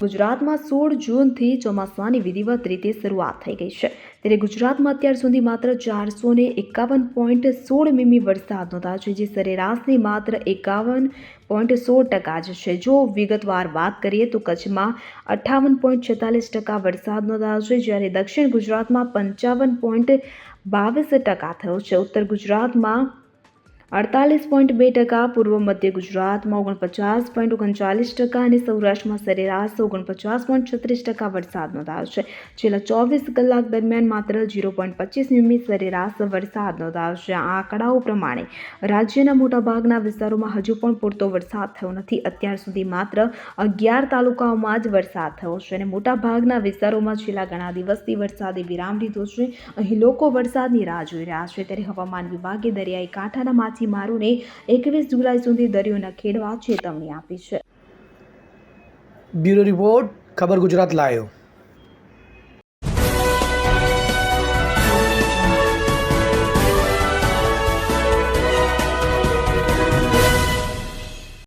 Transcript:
ગુજરાતમાં સોળ જૂનથી ચોમાસાની વિધિવત રીતે શરૂઆત થઈ ગઈ છે. ત્યારે ગુજરાતમાં અત્યાર સુધી માત્ર ચારસો ને એકાવન પોઈન્ટ સોળ મીમી વરસાદ નોંધાયો છે, જે સરેરાશની માત્ર એકાવન પોઈન્ટ સોળ ટકા જ છે. જો વિગતવાર વાત કરીએ તો કચ્છમાં અઠ્ઠાવન પોઈન્ટ છેતાલીસ ટકા વરસાદ નોંધાયો છે, જ્યારે દક્ષિણ ગુજરાતમાં પંચાવન પોઈન્ટ બાવીસ ટકા થયો છે. ઉત્તર ગુજરાતમાં અડતાલીસ પોઈન્ટ બે ટકા, પૂર્વ મધ્ય ગુજરાતમાં ઓગણપચાસ પોઈન્ટ ઓગણચાલીસ ટકા અને સૌરાષ્ટ્રમાં સરેરાશ ઓગણપચાસ પોઈન્ટ છત્રીસ ટકા વરસાદ નોંધાયો છે. છેલ્લા ચોવીસ કલાક દરમિયાન માત્ર ઝીરો પોઈન્ટ પચીસ મીમી સરેરાશ વરસાદ નોંધાયો છે. આ આંકડાઓ પ્રમાણે રાજ્યના મોટાભાગના વિસ્તારોમાં હજુ પણ પૂરતો વરસાદ થયો નથી. અત્યાર સુધી માત્ર અગિયાર તાલુકાઓમાં જ વરસાદ થયો છે અને મોટાભાગના વિસ્તારોમાં છેલ્લા ઘણા દિવસથી વરસાદે વિરામ લીધો છે. અહીં લોકો વરસાદની રાહ જોઈ રહ્યા છે. ત્યારે હવામાન વિભાગે દરિયાઈ કાંઠાના માછીમારોને એકવીસ જુલાઈ સુધી દરિયો ન ખેડવા ચેતવણી આપી છે. બ્યુરો રિપોર્ટ, ખબર ગુજરાત લાયો